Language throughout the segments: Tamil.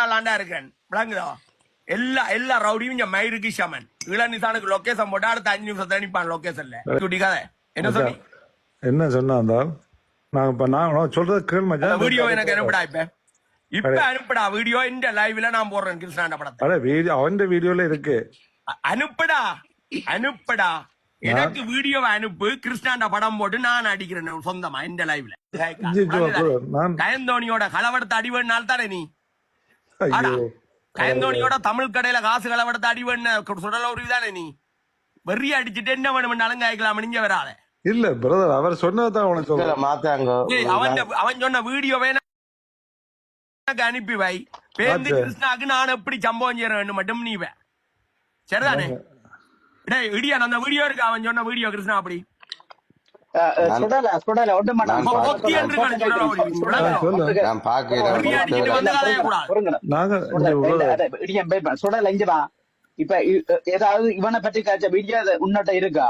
கொண்டாடலாண்டா இருக்கேன் விளங்குதோ? எல்லா எல்லா ரவுடியும் இங்க மயிருக்கு ஷமன். இளநிசானுக்கு லொகேஷன் போட்டா அடுத்த அஞ்சு நிமிஷம் நிப்பான் லொகேஷன்ல குட்டி கதை என்ன சொல்லி என்ன சொன்னா இருந்தால் நான் இப்ப நான் சொல்றது கேள் வீடியோ எனக்கு அனுப்புடா இப்ப. இப்ப அனுப்புடா. வீடியோ இந்த லைவ்ல நான் போடுறேன் கிருஷ்ணாண்ட படத்தை. அட வீடியோ அவன் வீடியோல இருக்கு. அனுப்புடா. அனுப்புடா. எனக்கு வீடியோவை அனுப்பு. கிருஷ்ணாண்ட படம் போட்டு நான் அடிக்கிறேன் சொந்தமா இந்த லைவ்ல கயந்தோனியோட கலவடத்தை அடிவேனால தானே நீ? கயந்தோனியோட தமிழ் கடையில காசு கலவடத்தை அடிவேன்னு சுடல ஒரு தானே நீ? வெறி அடிச்சுட்டு என்ன வேணும்னாலும் காய்க்கலாம் நீங்க வராத இல்ல பிரதர் அவர் சொன்னதான் உனக்கு சொல்றேன். மாத்தாங்க. அவன் அவன் சொன்ன வீடியோ வேணா எனக்கு அனுப்பி வை. பேருந்து. கிருஷ்ணாக்கு நான் எப்படி சம்பவம் செய்ய வேண்டும் மட்டும் நீ வை. சரிதானே? டேய் இடியா அந்த வீடியோ இருக்கு? அவன் சொன்ன வீடியோ கிருஷ்ணா அப்படி. சுடல சுடல ஒன்று நான் பாக்கிறேன் சுடல இஞ்சவா இப்ப ஏதாவது இவனை பத்தி காய்ச்ச வீடியோ உன்னட்ட இருக்கா?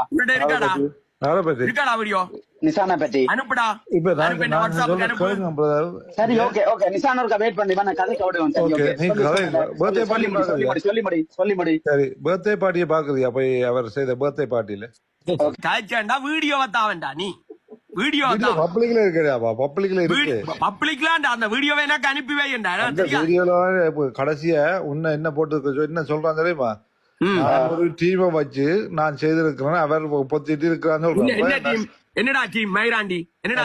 இருக்காடா வீடியோ நிசானை பத்தி. அனுப்புடா. இப்ப நாங்க அனுப்பு இந்த நாங்க வாட்ஸ்அப்புக்கு சொல்ல அனுப்பு. கேளுங்க பிரதர் சரி ஓகே ஓகே நிசான் ஒருக்கா வெயிட் பண்ணி இவனை கதை விடுவேன் சரி Okay, ஓகே நீ கதை இல்ல. Birthday சொல்லி party முடி சொல்லி முடி சொல்லி முடி சொல்லி முடி சரி பர்த்டே பார்ட்டியை பாக்குறியா போய் அவர் செய்த பர்த்டே பார்ட்டியில காய்ச்சாண்டா வீடியோ வத்தாவண்டா நீ. வீடியோ பப்ளிக்ல இருக்கிறாப்பா பப்ளிக்ல இருக்கு. பப்ளிக்லாண்டா அந்த வீடியோவை எனக்கு அனுப்பி அந்த வீடியோல கடைசியா உன்ன என்ன போட்டு என்ன சொல்றான் தெரியுமா? ஒரு டீமை வச்சு நான் செய்திருக்கிறேன் அவர் பொத்திட்டு இருக்கிறான்னு என்னடா டீம் மயிராண்டி என்னடா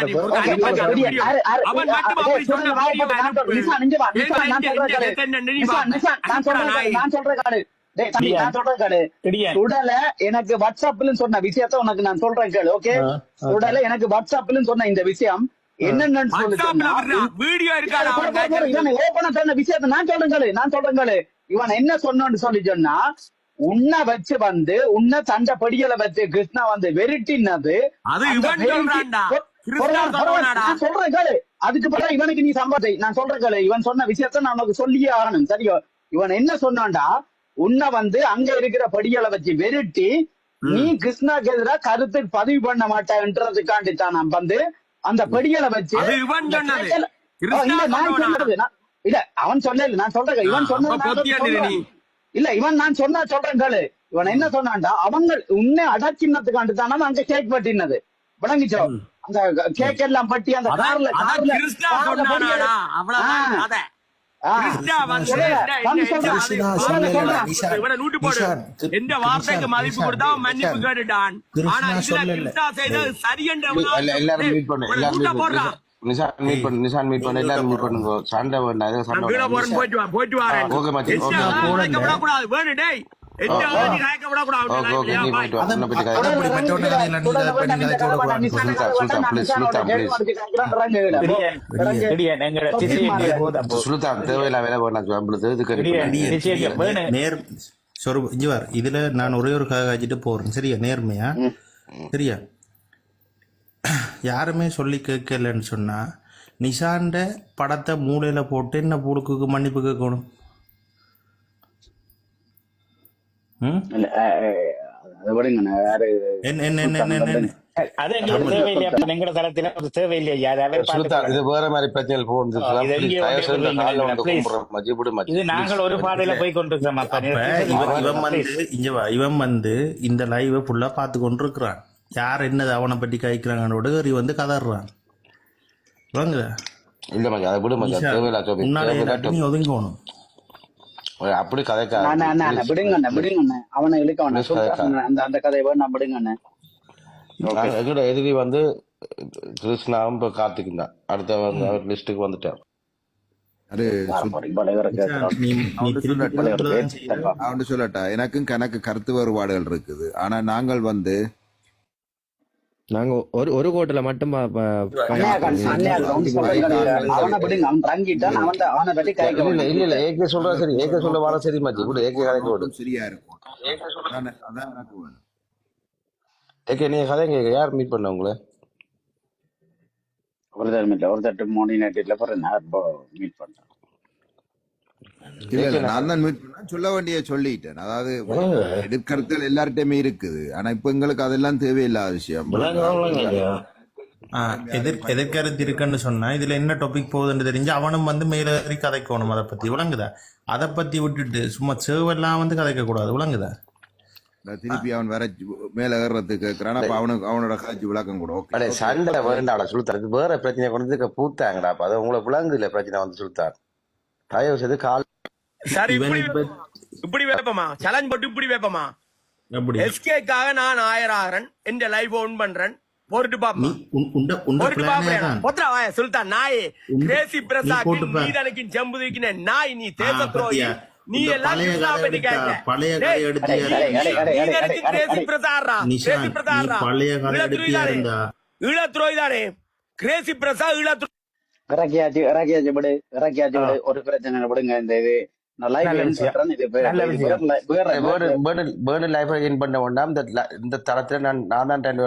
அவன் மட்டும் அப்படி சொன்ன நான் கேளு. இடியன். சுடல எனக்கு வாட்ஸ்அப்ல சொன்ன விஷயத்த உனக்கு நான் சொல்றேன் கேளு ஓகே. சுடல எனக்கு வாட்ஸ்அப்ல சொன்ன இந்த விஷயம் என்னென்னு சொன்னா, சொன்ன விஷயத்த நான் சொல்றேன் கேளு, நான் சொல்றேன் கேளு. இவன் என்ன சொன்னான்னு சொல்லி சொன்னா உன்னை வச்சு வந்து உன்னை சண்டை படிகளை வச்சு கிருஷ்ணா வந்து வெறிட்டினது கிருஷ்ணா சொல்றேன் கேளு. அதுக்கு பிறகு இவனுக்கு நீ சம்பாதி. நான் சொல்றேன் கேளு. இவன் சொன்ன விஷயத்த நான் உனக்கு சொல்லியே ஆகணும். சரியோ? இவன் என்ன சொன்னான்டா? உன்னை வந்து அங்க இருக்கிற படிகளை வச்சு வெறிட்டி நீ கிருஷ்ணாக்கு எதிராக கருத்து பதிவு பண்ண மாட்டேன்றதுக்காண்டி தான் நான் வந்து அந்த படிகளை வச்சு கிருஷ்ணா இல்ல, அவன் சொல்லல நான் சொல்றேன் இவன் சொன்னது இல்ல இவன் நான் சொன்னா சொல்றேன் கேளு. இவன் என்ன சொன்னான்டா அவங்க உன்னை அடக்கினதுக்காண்டு தானே அங்க கேக் பட்டினது. விளங்கிச்சோ? அந்த கேக் எல்லாம் பட்டி அந்த கார்ல கார்ல எந்த வார்த்தைக்கு மதிப்பு கொடுத்தா மன்னிப்பு. கேட்டுட்டான். ஆனா இதுல சரியன்றவனா இல்ல எல்லாரும் மீட் பண்ணு. நிஷான் மீட் பண்ணு நிஷான் மீட் பண்ணு எல்லாரும் மீட் பண்ணுங்க சண்டை வேண்டாம் நான் சண்டை வேண்டாம். போயிட்டு வா போயிட்டு வரேன் ஓகே மச்சி, ஓகே. அதெல்லாம் உடைக்க விடக்கூடாது வேணும் டேய். எச்சா, நீ காய்க்க விடக்கூடாது ஓகே அவனை ஓகே நீ லைஃப்லயா, போயிட்டு வா. அதான் உன்னை பத்தி கதை அதான் அப்படி மற்றவங்க கதையில நீங்க அதை பண்ணி கதைக்க விடக்கூடாது. சுல்தான், சுல்தான், please, சுல்தான், please. இடியன், இடியன், எங்கட சிசிஎன்டி போதும் போ. சுல்தான் தேவையில்ல வேலை வேணாம் நம்மளுக்கு இதுக்கு இடியன், இருக்கு. சிசிஎன்டி வேணும். நேர் சொரு இங்க வார் இதுல நான் ஒரே ஒரு காய்ச்சிட்டு போறேன். சரியா? நேர்மையா? சரியா? யாருமே சொல்லி கேட்கலன்னு சொன்னா நிஷாண்ட படத்தை மூளையில போட்டு என்ன புழுக்குக்கு மன்னிப்பு கேட்கணும். இது வேற மாதிரி பிரச்சனை போகுது நாங்கள் ஒரு பாதையில போய் கொண்டிருக்கிறோம் இவன் வந்து இந்த லைவை ஃபுல்லா பார்த்து கொண்டிருக்கிறான். யார் என்னது அவனை பற்றி காய்க்கிறாங்கன்னு ஏறி வந்து கதறான். வாங்க. இல்ல மச்சி அதை விடு மச்சி அது தேவையில்ல சோபி முன்னாடி தேவையில்லாட்டும். நீ ஒதுங்கணும். அப்படி கதைக்க அண்ணா, அண்ணா, அண்ணா, விடுங்க அண்ணா, விடுங்க அண்ணா. அவனை இழுக்க வேண்டாம் Please. சொல்றேன் அந்த அந்த கதையை வேணாம் விடுங்க அண்ணா. நாங்க எங்களோட எதிரி வந்து கிருஷ்ணாவும் இப்ப தான். அடுத்த வந்து அவர் லிஸ்ட்டுக்கு வந்துட்டார். அது கேட்கிறோம். நீ நீ திருப்பி. நான் ஒன்று சொல்லட்டா? எனக்கும் கணக்கு கருத்து வேறுபாடுகள் இருக்குது. ஆனா நாங்கள் வந்து நாங்க ஒரு ஒரு கோட்டில மட்டும் இல்ல. இல்ல இல்ல ஏகே சொல்றா சரி ஏகே சொல்ல வர சரி மச்சி விடு ஏகே கதைக்கு விடு. சரியா இருக்கும். அதானே- அதான் எனக்கு வேணும். ஏகே நீங்க கதைங்க யார் மீட் பண்ண உங்களை? ஒரு தரம் இல்ல ஒரு தட்டு மோடி நைட்டில் அப்புறம் நான் இப்போ மீட் பண்றேன். இல்ல இல்ல நான் தான் மீட் பண்ண சொல்ல வேண்டிய சொல்லிட்டேன். அதாவது எதிர்கருத்துகள் எல்லார்ட்டையுமே இருக்குது. ஆனா இப்ப எங்களுக்கு அதெல்லாம் தேவையில்லாத விஷயம். எதிர்கருத்து இருக்குன்னு சொன்னா இதுல என்ன டாபிக் போகுதுன்னு தெரிஞ்சு அவனும் வந்து மேலேறி கதைக்கணும் அதை பத்தி. விளங்குதா? அதை பத்தி விட்டுட்டு சும்மா சேவெல்லாம் வந்து கதைக்க கூடாது விளங்குதா திருப்பி அவன் வேற மேல ஏறுறதுக்கு கேட்கறான் அப்ப அவனுக்கு அவனோட காட்சி விளக்கம் கூட ஓகே. சண்டை வேண்டாடா சுல்தான் இது வேற பிரச்சனை கொண்டு வந்து பூத்தாங்கடா அப்ப. அது உங்களை விளங்குது இல்ல பிரச்சனை வந்து சுல்தான் தயவு செய்து கால் சரி இப்படி இப்ப இப்படி வைப்பமா? சேலஞ்ச் போட்டு இப்படி வைப்பமா? எஸ்கேக்காக நான் ஆயிரம் என் லைஃப் ஓன் பண்றேன். போட்டு நீ பாப்பேன் தான். சுல்தான் நாய். கிரேசி நீ பிரசாத் போட்டு பாரு. நீதனுக்கு ஜம்புதிக்கின நாய் நீ தேச துரோகி? நீ எல்லாம் பழைய கிரேசி அடே. பிரசாத்ரா. நிஷான் கிரேசி நீ பிரசாத் ஈழத்துறை இறக்கியாச்சு இறக்கியாச்சு விடு இறக்கியாச்சு விடு. ஒரு பிரச்சனை விடுங்க இந்த இது. இந்த தளத்துல நான் நான் தான் ரெண்டு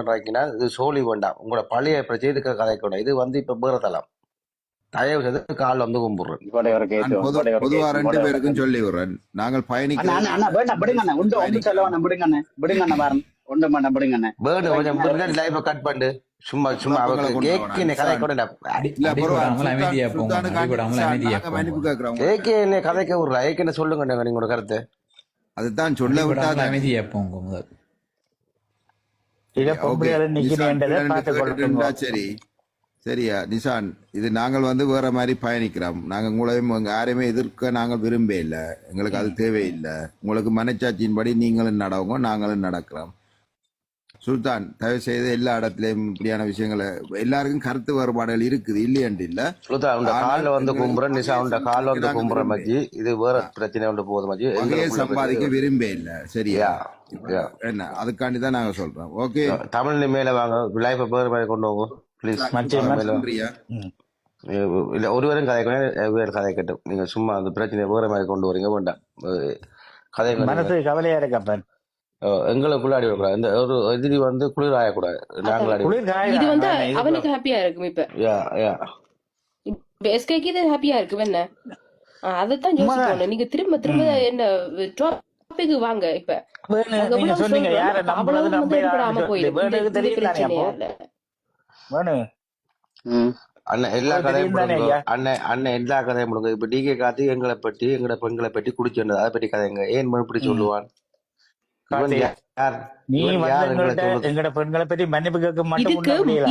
இது சோழி வேண்டாம் உங்களோட பழைய பிரச்சனை இதுக்கு கதைக்கணும் இது வந்து இப்ப வேற தளம். தயவு செய்து கால் வந்து கும்பிடுறேன். பொதுவா ரெண்டு பேருக்கும் சொல்லி விடுறேன் நாங்கள் அண்ணா அண்ணா பயணிக்க அண்ணா. வேண்டாம் விடுங்க விடுங்க கட் பண்ணு. சும்மா சும்மா அவங்க கேக்கு. கதை கூட ஏகே என்ன கதைக்க விடுறா. ஏகே என்ன சொல்லுங்க நீங்க உங்களோட கருத்து. அதுதான் சொல்ல விட்டா அமைதியா போங்க முதல். சரி. சரியா நிசான் இது நாங்கள் வந்து வேற மாதிரி பயணிக்கிறோம். நாங்க உங்களையும் உங்க யாரையுமே எதிர்க்க நாங்கள் விரும்ப இல்லை. எங்களுக்கு அது தேவையில்லை. உங்களுக்கு மனச்சாட்சியின்படி நீங்களும் நடவுங்க நாங்களும் நடக்கிறோம். சுல்தான் தயவு செய்து எல்லா இடத்துலயும் இப்படியான விஷயங்களை எல்லாருக்கும் கருத்து வேறுபாடுகள் இருக்குது இல்லையண்டு இல்ல? உண்ட கால்ல வந்து கும்புறேன் நிசா உண்ட கால் வந்து கும்புற மச்சி இது வேற பிரச்சனை ஒன்று போகுது மச்சி வகையை எங்களுக்குள்ள சம்பாதிக்க விரும்ப இல்லை சரியா? என்ன அதுக்காண்டி தான் நாங்க சொல்றோம். ஓகே. தமிழ் மேல வாங்க லைஃப் வேறு மாதிரி கொண்டு ப்ளீஸ் வாங்க. ம். இல்ல ஒருவரும் கதைக்கணும் வேறு கதை கட்டும் நீங்க சும்மா அந்த பிரச்சனையை வேற மாதிரி கொண்டு வரீங்க வேண்டாம். நீங்க மனசு கவலையா இருக்கப்ப அஹ் எங்களுக்குள்ள அடி விடக்கூடாது. இந்த ஒரு எதிரி வந்து குளிர் ஆயக்கூடாது. நாங்கள் அடி இது வந்து அவனுக்கு ஹாப்பியா இருக்கும் இப்ப. யா யா. எஸ்கேக்கு இது ஹாப்பியா இருக்கு என்ன? அதைத்தான். யோசிக்கணும். நீங்க திரும்ப திரும்ப என்ன டாபிக் வாங்க இப்ப. சொன்னீங்க யார நம்புறது அவ்வளவு வந்து ஏற்படாம நம்பி போயிடும் இந்த வேணுக்கு இந்த தெரியும் தானே அப்போ பிரச்சனையால வேணு ம். அண்ணன் எல்லா கதையும் ஐயா? அண்ணன் அண்ணன் எல்லா கதையும் முடுங்க இப்ப டிகே காத்து எங்களை பற்றி எங்களை பெண்களை பற்றி குடிச்சிருந்தது அதை பற்றி கதைங்க ஏன் இப்படி சொல்லுவான்? நீ வந்து யார் எங்களை எங்கள்ட்ட சொல்லுது எங்கட பெண்களை பற்றி மன்னிப்பு கேட்க முடியல.